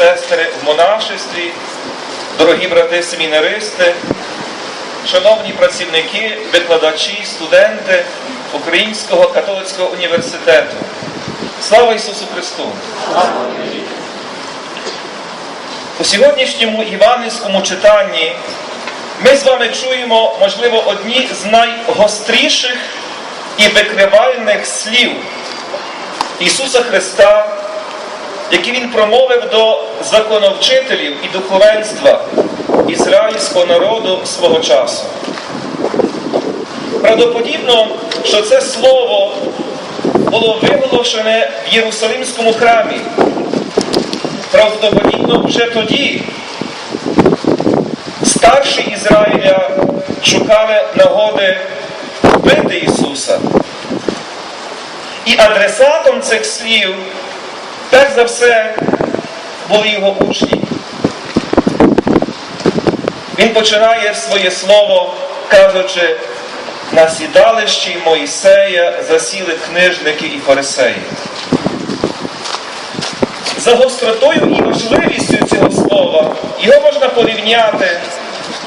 сестри в монашестві, дорогі брати семінаристи, шановні працівники, викладачі, студенти Українського католицького університету. Слава Ісусу Христу! У сьогоднішньому іванівському читанні ми з вами чуємо, можливо, одні з найгостріших і викривальних слів Ісуса Христа, які Він промовив до законовчителів і духовенства ізраїльського народу свого часу. Правдоподібно, що це слово було виголошене в Єрусалимському храмі. Правдоподібно вже тоді старші Ізраїля шукали нагоди вбити Ісуса. І адресатом цих слів, перш за все, були його учні. Він починає своє слово, кажучи, на сідалищі Моїсея засіли книжники і фарисеї. За гостротою і важливістю цього слова його можна порівняти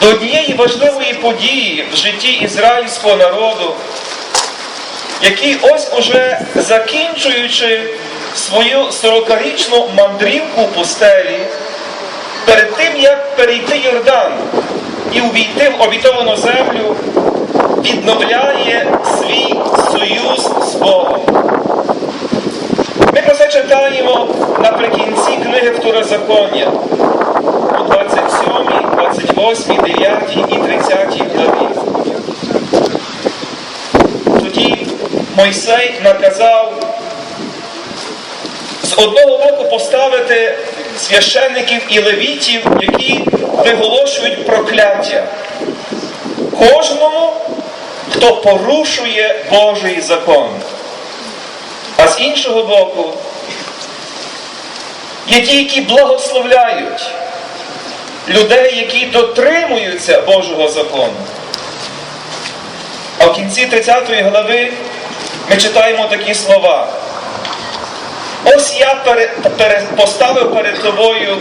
до однієї важливої події в житті ізраїльського народу, який ось уже закінчуючи свою сорокарічну мандрівку в пустелі, перед тим як перейти Йордан і увійти в обітовану землю, відновляє свій союз з Богом. Ми про це читаємо наприкінці книги Второзаконня у 27, 28, 9 і 30 главі. Тоді Мойсей наказав з одного боку поставити священників і левітів, які виголошують прокляття. Кожному, хто порушує Божий закон. А з іншого боку, є ті, які благословляють людей, які дотримуються Божого закону. А в кінці 30 глави ми читаємо такі слова. Ось я поставив перед тобою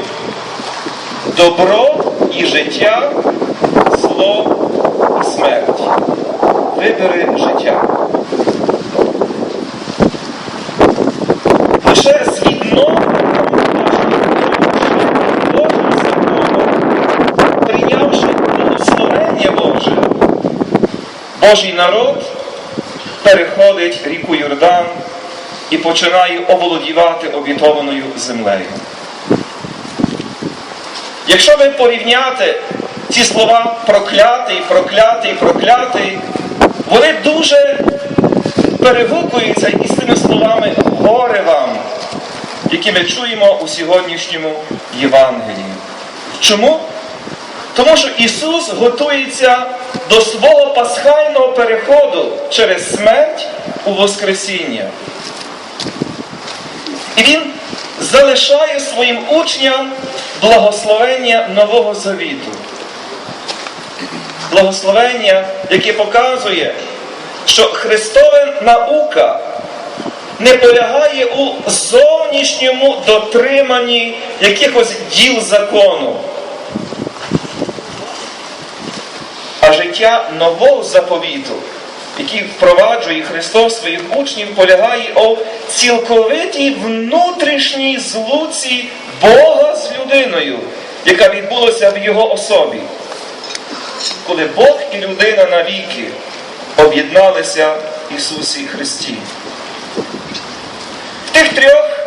добро і життя, зло і смерть. Вибери життя. Лише з відновленням Божим законом, прийнявши благословення Боже, Божий народ переходить ріку Йордан і починає оволодівати обітованою землею. Якщо ви порівняти ці слова проклятий, проклятий, проклятий, вони дуже перегукуються із тими словами горе вам, які ми чуємо у сьогоднішньому Євангелії. Чому? Тому що Ісус готується до свого пасхального переходу через смерть у Воскресіння. І Він залишає своїм учням благословення Нового Завіту. Благословення, яке показує, що Христова наука не полягає у зовнішньому дотриманні якихось діл закону. А життя нового заповіту, який впроваджує Христос своїх учнів, полягає у цілковитій внутрішній злуці Бога з людиною, яка відбулася в Його особі. Коли Бог і людина навіки об'єдналися в Ісусі Христі. В тих трьох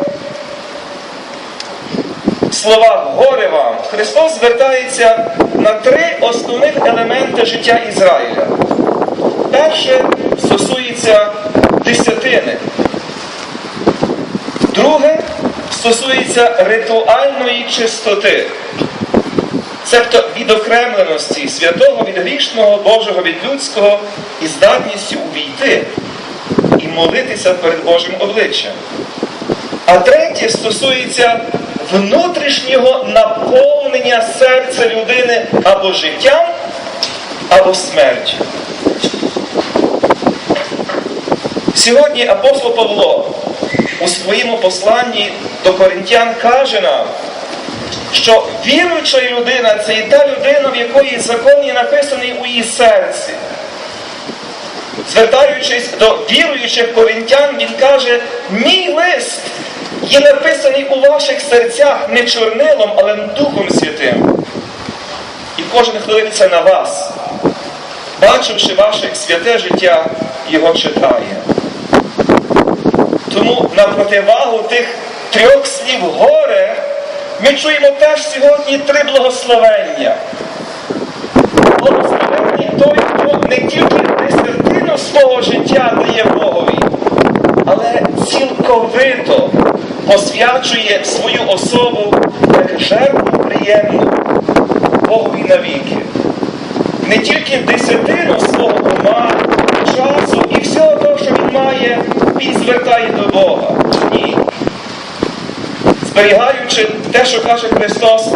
словах горе вам Христос звертається на три основних елементи життя Ізраїля. Перше стосується десятини. Друге стосується ритуальної чистоти, цебто відокремленості святого від грішного, Божого від людського і здатністю увійти і молитися перед Божим обличчям. А третє стосується внутрішнього наповнення серця людини або життям, або смертю. Сьогодні апостол Павло у своєму посланні до коринтян каже нам, що віруюча людина це і та людина, в якої закон є написаний у її серці. Звертаючись до віруючих коринтян, він каже, мій лист є написаний у ваших серцях не чорнилом, але Духом Святим. І кожен, хто на вас, бачивши ваше святе життя, його читає. Тому на противагу тих трьох слів горе, ми чуємо теж сьогодні три благословення. Благословенний той, хто не тільки десятину свого життя дає Богові, але цілковито посвячує свою особу як жертву приємну Богові навіки. Не тільки десятину свого ума, часу і всього що він звертає до Бога. Ні. Зберігаючи те, що каже Христос,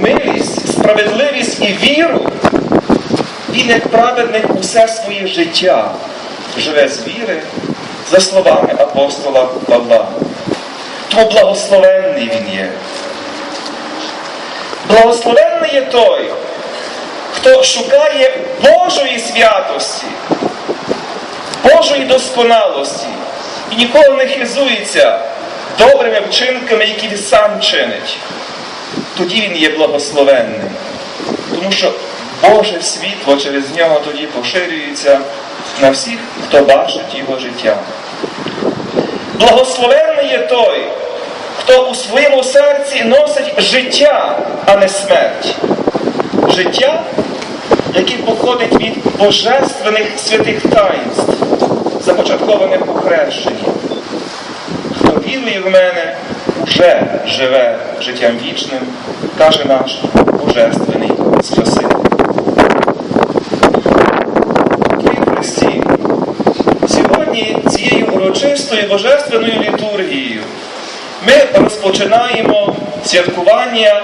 милість, справедливість і віру, він як праведник усе своє життя живе з віри, за словами апостола Павла. То благословенний він є. Благословенний є той, хто шукає Божої святості, Божої досконалості і ніколи не хизується добрими вчинками, які він сам чинить. Тоді він є благословенним. Тому що Боже світло через нього тоді поширюється на всіх, хто бачить його життя. Благословенний є той, хто у своєму серці носить життя, а не смерть. Життя, яке походить від божественних святих таїнств, започаткованих у. Хто вірує в мене, уже живе життям вічним, каже наш Божественний Спаситель. Христі, сьогодні цією урочистою божественною літургією ми розпочинаємо святкування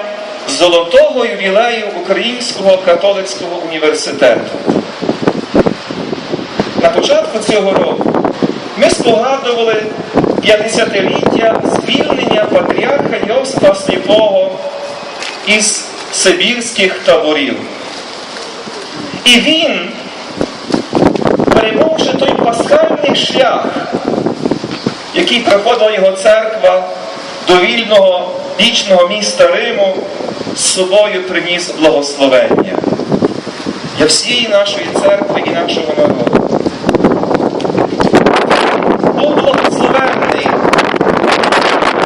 золотого ювілею Українського католицького університету. Початку цього року ми спогадували 50-ліття звільнення патріарха Йосифа Сліпого із Сибірських таборів. І він, перемогши той пасхальний шлях, який проходила його церква до вільного вічного міста Риму, з собою приніс благословення для всієї нашої церкви і нашого народу. Був благословенний,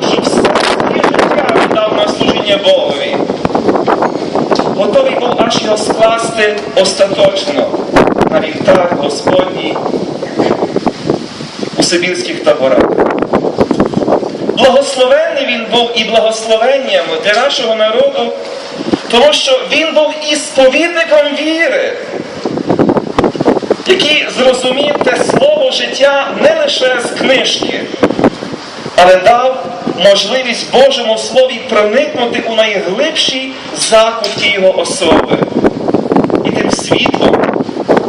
що все своє життя віддав на служіння Богові. Готовий був аж його скласти остаточно на вівтар Господній у Сибірських таборах. Благословенний він був і благословенням для нашого народу, тому що він був і сповідником віри, який зрозумів те слово життя не лише з книжки, але дав можливість Божому Слові проникнути у найглибші закутки його особи. І тим світлом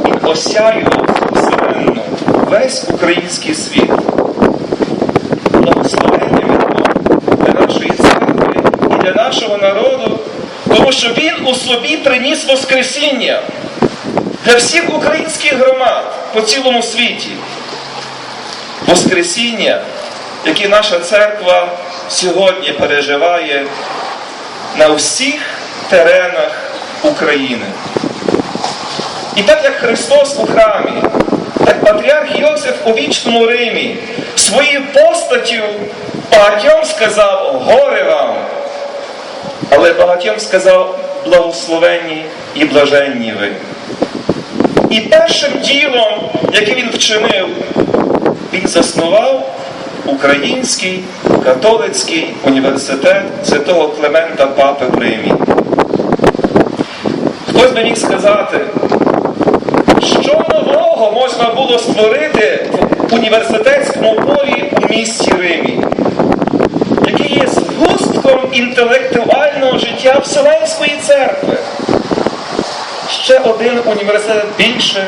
він осяював вселенну, весь український світ. Благословення Бога для нашої церкви і для нашого народу, тому що він у собі приніс Воскресіння для всіх українських громад по цілому світі. Воскресіння, яке наша церква сьогодні переживає на всіх теренах України. І так як Христос у храмі, так патріарх Йосиф у вічному Римі своєю постаттю багатьом сказав горе вам, але багатьом сказав благословенні і блаженні ви. І першим ділом, яке він вчинив, він заснував Український католицький університет святого Клемента Папи в Римі. Хтось би міг сказати, що нового можна було створити в університетському полі у місті Римі, який є згустком інтелектуального життя Вселенської церкви. Ще один університет більше,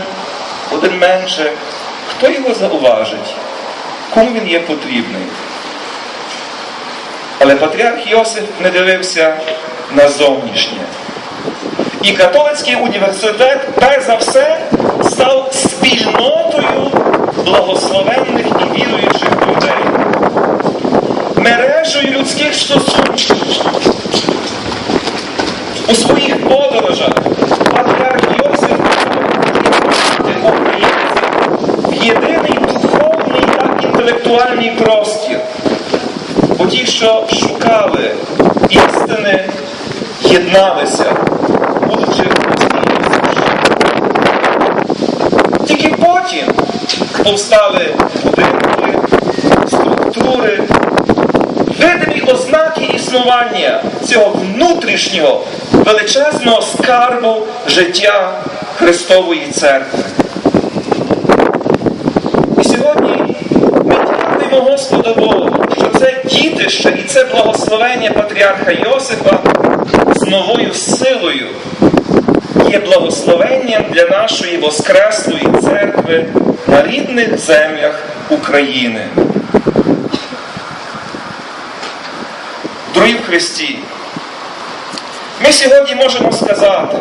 один менше. Хто його зауважить? Кому він є потрібний? Але патріарх Йосиф не дивився на зовнішнє. І католицький університет, перш за все, став спільнотою благословенних і віруючих людей, мережею людських стосунків. У своїх подорожах патріарх Йосиф в єдиний духовний та інтелектуальний простір. Бо ті, що шукали істини, єдналися, повстали будинки, структури, видимі ознаки існування цього внутрішнього величезного скарбу життя Христової церкви. І сьогодні ми дякуємо Господу Богу, що це дітище і це благословення патріарха Йосифа з новою силою є благословенням для нашої Воскреслої церкви на рідних землях України. Дорогі в Христі, ми сьогодні можемо сказати,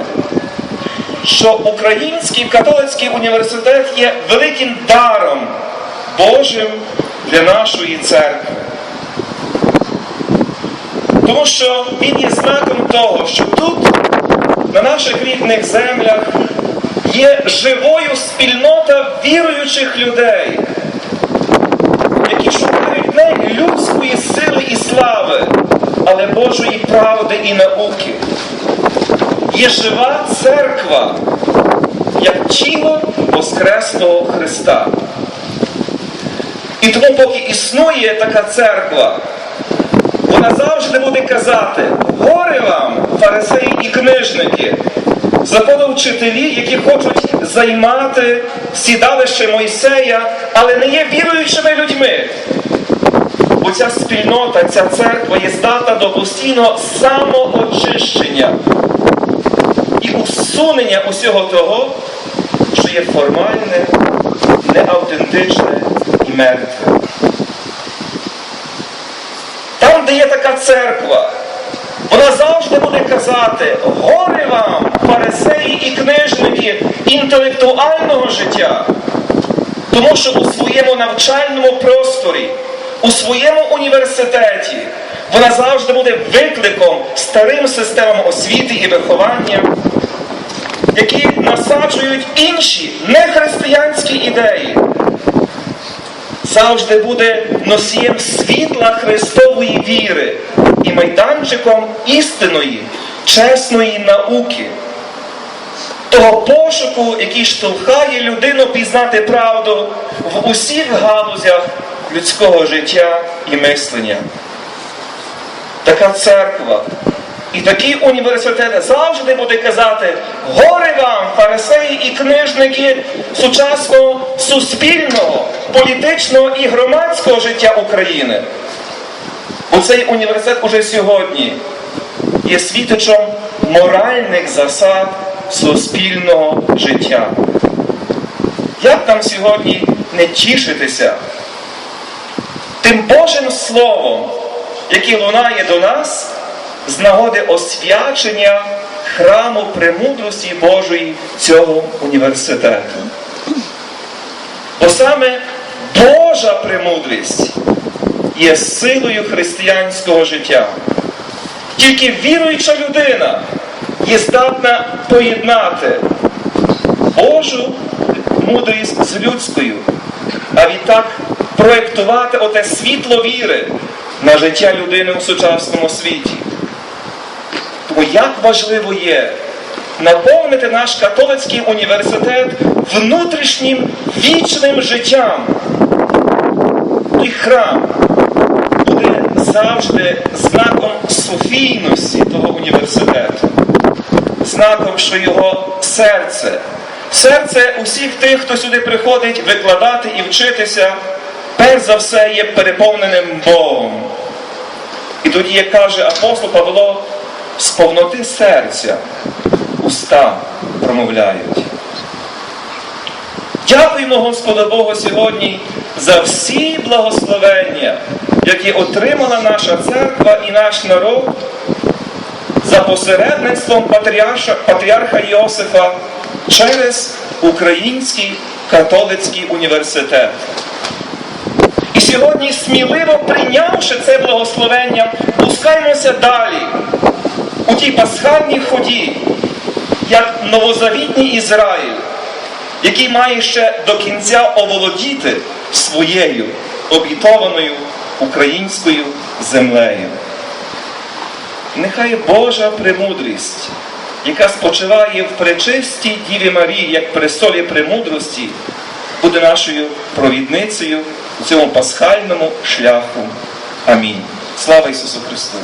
що Український католицький університет є великим даром Божим для нашої церкви. Тому що він є знаком того, що тут, на наших рідних землях, є живою спільнота віруючих людей, які шукають не людської сили і слави, але Божої правди і науки. Є жива церква, як тіло Воскреслого Христа. І тому, поки існує така церква, вона завжди буде казати, горе вам, фарисеї і книжники, законовчителі, які хочуть займати сідалище Мойсея, але не є віруючими людьми. Бо ця спільнота, ця церква є здатна до постійного самоочищення і усунення усього того, що є формальне, неавтентичне і мертве. Там, де є така церква, вона завжди буде казати, горе вам, фарисеї і книжники інтелектуального життя. Тому що у своєму навчальному просторі, у своєму університеті вона завжди буде викликом старим системам освіти і виховання, які насаджують інші нехристиянські ідеї. Завжди буде носієм світла Христової віри і майданчиком істинної, чесної науки, того пошуку, який штовхає людину пізнати правду в усіх галузях людського життя і мислення. Така церква і такий університет завжди буде казати, горе вам, фарисеї і книжники сучасного суспільного, політичного і громадського життя України. Бо цей університет уже сьогодні є світочом моральних засад суспільного життя. Як нам сьогодні не тішитися тим Божим Словом, яке лунає до нас з нагоди освячення храму премудрості Божої цього університету? Бо саме Божа премудрість є силою християнського життя. Тільки віруюча людина є здатна поєднати Божу мудрість з людською, а відтак проєктувати оте світло віри на життя людини у сучасному світі. Тому як важливо є наповнити наш католицький університет внутрішнім вічним життям. Той храм завжди знаком суфійності того університету, знаком, що його серце, серце усіх тих, хто сюди приходить викладати і вчитися, перш за все є переповненим Богом. І тоді, як каже апостол Павло, з повноти серця уста промовляють. Дякуємо Господу Богу сьогодні за всі благословення, які отримала наша церква і наш народ за посередництвом патріарша, патріарха Йосифа через Український католицький університет. І сьогодні, сміливо прийнявши це благословення, пускаємося далі у тій пасхальній ході, як новозавітній Ізраїль, який має ще до кінця оволодіти своєю обітованою українською землею. Нехай Божа премудрість, яка спочиває в пречистій Діві Марії, як престолі премудрості, буде нашою провідницею у цьому пасхальному шляху. Амінь. Слава Ісусу Христу!